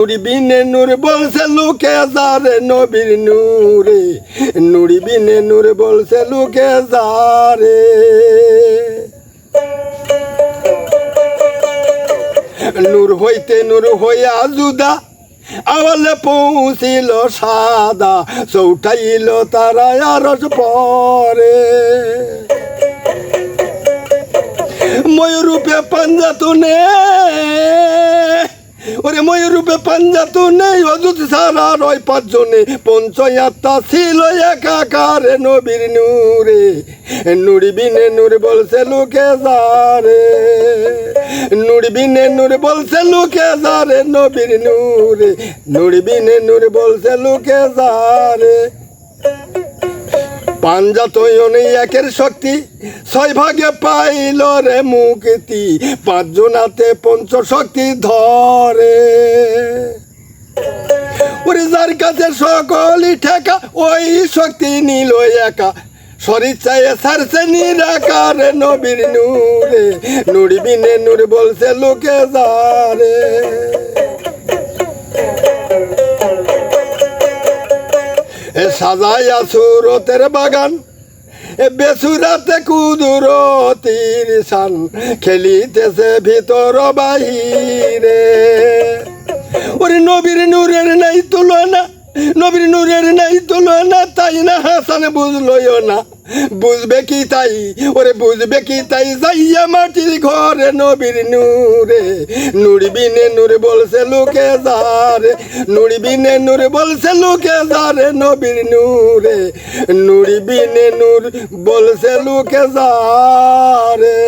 নুরি বিনে নূর বলছে লোকে যারে নবীর নূরে। নুরি বিনে নূর বলছে লোকে যারে। নূর হইতে নূর হইয়া জুদা আওয়ালে পৌঁছিল সাদা, চৌঠাইল তারা আরস পরে। ময়ূরূপে পাঞ্জাতুনে ওরে ময়ূরূপে পাঞ্জাতুনে অযুত সারা রয় পাঁচজনে। পঞ্চয়াত্মা ছিল একাকারে নবীর নূরে। নুড়ি বিনে নূর বলছে, লোকে যারে নুড়ি বিনে নূর বলছে, লোকে যারে নবীর নূরে। নুড়ি বিনে নূর বলছে, লোকে যারে পাঞ্জাতয়নে একের শক্তি। ছয় ভাগে পাইল রে মুক্তি, পাঁচজনাতে পঞ্চ শক্তি ধরে। ওরে যার কাছে সকলই ঠেকা, ওই শক্তি নিল একা। শরীর চাইয়ে সারছে নিরাকার নবীর নূরে নুড়ি বিনে নূর বলছে লোকে যারে। এ সাজাইয়া সুরতের বাগান বেসুরাতে কুদুরতির সান খেলিতেছে ভিতর বাহিরে। ওরে নবীর নূরের নাই তুলনা নবীর নূরের নাই তুলনা, তাই না হাসান বুঝলইও না। বুঝবে কি তাই? ওরে বুঝবে কি তাই? যাইয়া মাটির ঘরে নবীর নূরে। নুড়ি বিনে নূর বলছে, লোকে যারে। নুড়ি বিনে নূর বলছে, লোকে যারে নবীর নূরে। নুড়ি বিনে নূর বলছে, লোকে যারে।